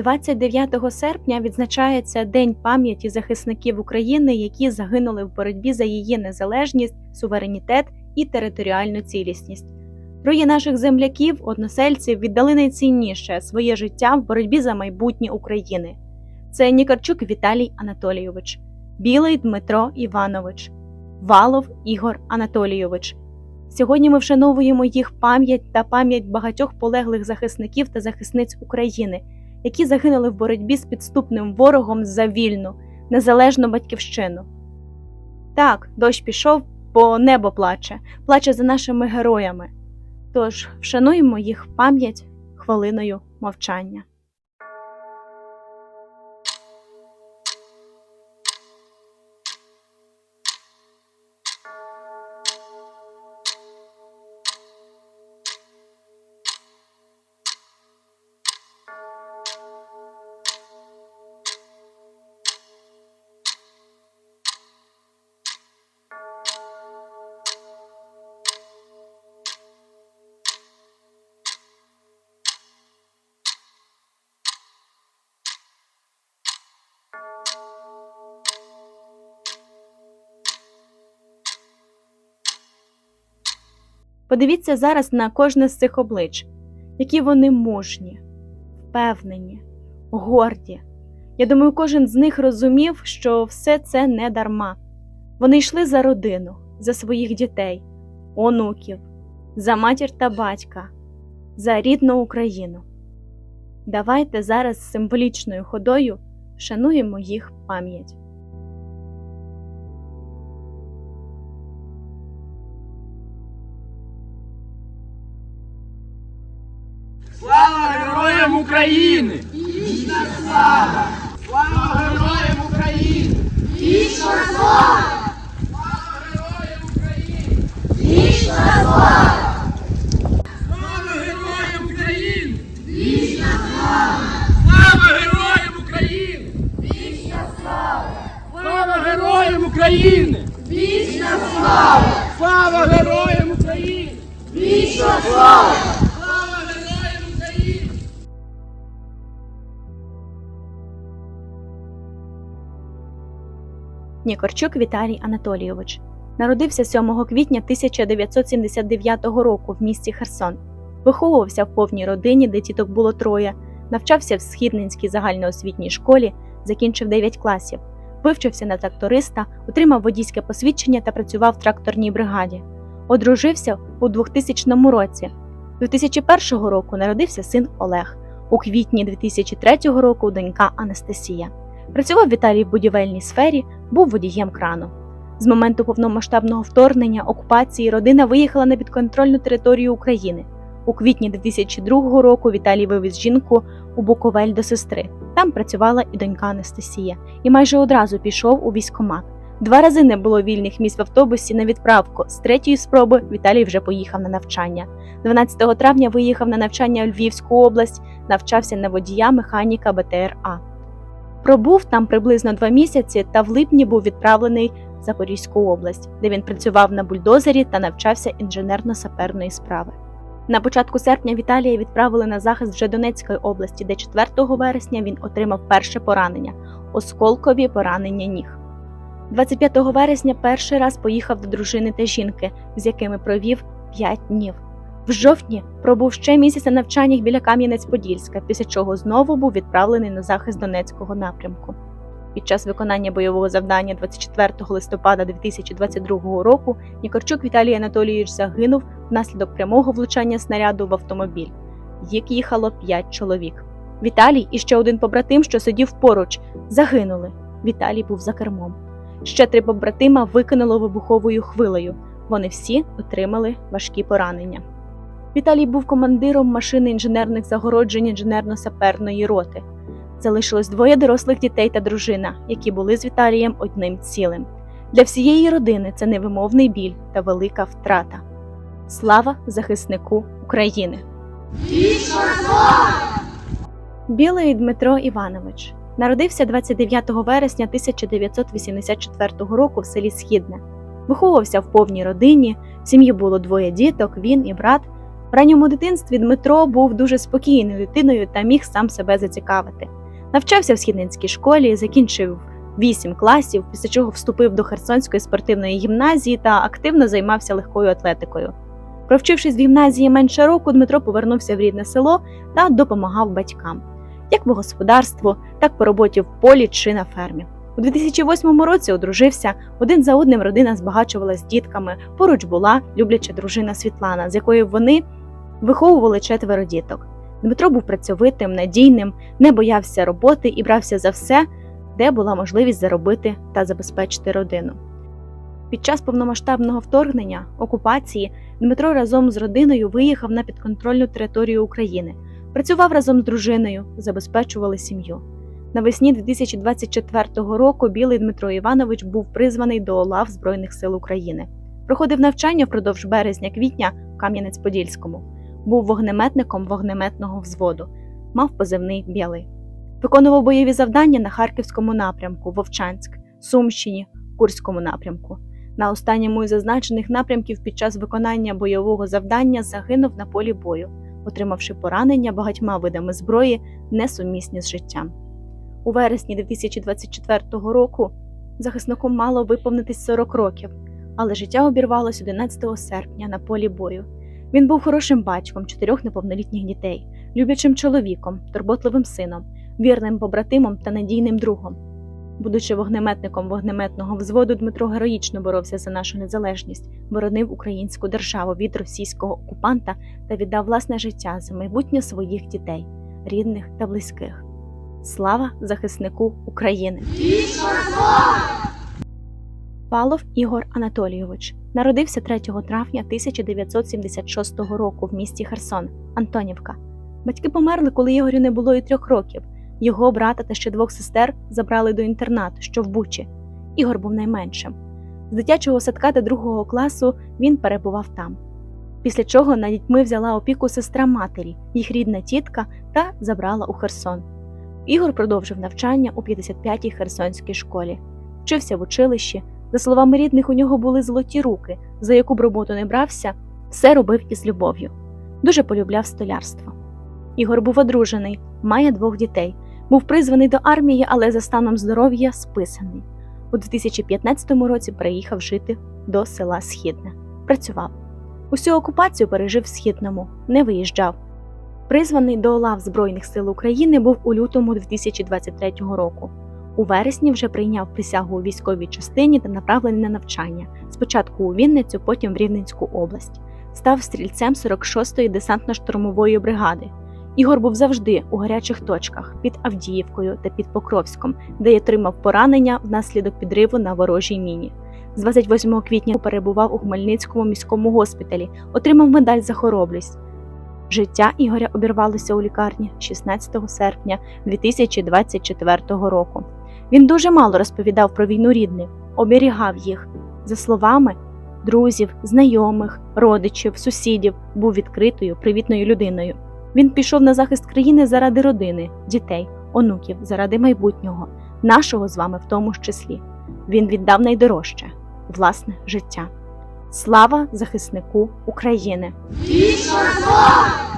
29 серпня відзначається День пам'яті захисників України, які загинули в боротьбі за її незалежність, суверенітет і територіальну цілісність. Троє наших земляків, односельців, віддали найцінніше своє життя в боротьбі за майбутнє України. Це Нікарчук Віталій Анатолійович, Білий Дмитро Іванович, Валов Ігор Анатолійович. Сьогодні ми вшановуємо їх пам'ять та пам'ять багатьох полеглих захисників та захисниць України, які загинули в боротьбі з підступним ворогом за вільну, незалежну батьківщину. Так, дощ пішов, бо небо плаче, плаче за нашими героями. Тож вшануємо їх пам'ять хвилиною мовчання. Подивіться зараз на кожне з цих облич, які вони мужні, впевнені, горді. Я думаю, кожен з них розумів, що все це не дарма. Вони йшли за родину, за своїх дітей, онуків, за матір та батька, за рідну Україну. Давайте зараз символічною ходою вшануємо їх пам'ять. Слава героям України! Вічна слава! Слава героям України! Вічна слава! Слава героям України! Вічна слава! Слава героям України! Вічна слава! Слава героям України! Вічна слава! Слава героям України! Вічна слава! Нікорчук Віталій Анатолійович народився 7 квітня 1979 року в місті Херсон. Виховувався в повній родині, де тіток було троє, навчався в Східненській загальноосвітній школі, закінчив 9 класів, вивчився на тракториста, отримав водійське посвідчення та працював в тракторній бригаді. Одружився у 2000 році. 2001 року народився син Олег. У квітні 2003 року донька Анастасія. Працював Віталій в будівельній сфері, був водієм крану. З моменту повномасштабного вторгнення окупації родина виїхала на підконтрольну територію України. У квітні 2002 року Віталій вивіз жінку у Буковель до сестри. Там працювала і донька Анастасія, і майже одразу пішов у військкомат. Два рази не було вільних місць в автобусі на відправку. З третьої спроби Віталій вже поїхав на навчання. 12 травня виїхав на навчання у Львівську область, навчався на водія механіка БТРА. Пробув там приблизно два місяці та в липні був відправлений в Запорізьку область, де він працював на бульдозері та навчався інженерно-саперної справи. На початку серпня Віталія відправили на захист вже Донецької області, де 4 вересня він отримав перше поранення осколкові поранення ніг. 25 вересня перший раз поїхав до дружини та жінки, з якими провів 5 днів. В жовтні пробув ще місяць на навчаннях біля Кам'янець-Подільська, після чого знову був відправлений на захист Донецького напрямку. Під час виконання бойового завдання 24 листопада 2022 року Нікорчук Віталій Анатолійович загинув внаслідок прямого влучання снаряду в автомобіль. Їх їхало 5 чоловік. Віталій і ще один побратим, що сидів поруч, загинули. Віталій був за кермом. Ще три побратима викинуло вибуховою хвилею. Вони всі отримали важкі поранення. Віталій був командиром машини інженерних загороджень інженерно-саперної роти. Залишилось двоє дорослих дітей та дружина, які були з Віталієм одним цілим. Для всієї родини це невимовний біль та велика втрата. Слава захиснику України! Білий Дмитро Іванович народився 29 вересня 1984 року в селі Східне. Виховувався в повній родині, в сім'ї було двоє діток, він і брат. В ранньому дитинстві Дмитро був дуже спокійною дитиною та міг сам себе зацікавити. Навчався в східницькій школі, закінчив 8 класів, після чого вступив до Херсонської спортивної гімназії та активно займався легкою атлетикою. Провчившись в гімназії менше року, Дмитро повернувся в рідне село та допомагав батькам, як по господарству, так по роботі в полі чи на фермі. У 2008 році одружився. Один за одним родина збагачувалась дітками. Поруч була любляча дружина Світлана, з якою вони виховували четверо діток. Дмитро був працьовитим, надійним, не боявся роботи і брався за все, де була можливість заробити та забезпечити родину. Під час повномасштабного вторгнення, окупації, Дмитро разом з родиною виїхав на підконтрольну територію України, працював разом з дружиною, забезпечували сім'ю. Навесні 2024 року білий Дмитро Іванович був призваний до лав Збройних сил України. Проходив навчання впродовж березня-квітня в Кам'янець-Подільському. Був вогнеметником вогнеметного взводу, мав позивний білий. Виконував бойові завдання на Харківському напрямку, Вовчанськ, Сумщині, Курському напрямку. На останньому із зазначених напрямків під час виконання бойового завдання загинув на полі бою, отримавши поранення багатьма видами зброї, несумісні з життям. У вересні 2024 року захиснику мало виповнитись 40 років, але життя обірвалось 11 серпня на полі бою. Він був хорошим батьком чотирьох неповнолітніх дітей, люблячим чоловіком, турботливим сином, вірним побратимом та надійним другом. Будучи вогнеметником вогнеметного взводу, Дмитро героїчно боровся за нашу незалежність, боронив українську державу від російського окупанта та віддав власне життя за майбутнє своїх дітей, рідних та близьких. Слава захиснику України! Павлов Ігор Анатолійович народився 3 травня 1976 року в місті Херсон, Антонівка. Батьки померли, коли Ігорю не було і трьох років. Його брата та ще двох сестер забрали до інтернату, що в Бучі. Ігор був найменшим. З дитячого садка та другого класу він перебував там. Після чого над дітьми взяла опіку сестра матері, їх рідна тітка, та забрала у Херсон. Ігор продовжив навчання у 55-й Херсонській школі, вчився в училищі. За словами рідних, у нього були золоті руки, за яку б роботу не брався, все робив із любов'ю. Дуже полюбляв столярство. Ігор був одружений, має двох дітей, був призваний до армії, але за станом здоров'я списаний. У 2015 році приїхав жити до села Східне. Працював. Усю окупацію пережив в Східному, не виїжджав. Призваний до лав Збройних сил України був у лютому 2023 року. У вересні вже прийняв присягу у військовій частині та направлений на навчання. Спочатку у Вінницю, потім в Рівненську область. Став стрільцем 46-ї десантно-штурмової бригади. Ігор був завжди у гарячих точках під Авдіївкою та під Покровськом, де й отримав поранення внаслідок підриву на ворожій міні. З 28 квітня перебував у Хмельницькому міському госпіталі, отримав медаль за хоробрість. Життя Ігоря обірвалося у лікарні 16 серпня 2024 року. Він дуже мало розповідав про війну рідним, оберігав їх. За словами друзів, знайомих, родичів, сусідів, був відкритою, привітною людиною. Він пішов на захист країни заради родини, дітей, онуків, заради майбутнього, нашого з вами в тому ж числі. Він віддав найдорожче власне життя. Слава захиснику України! Слава!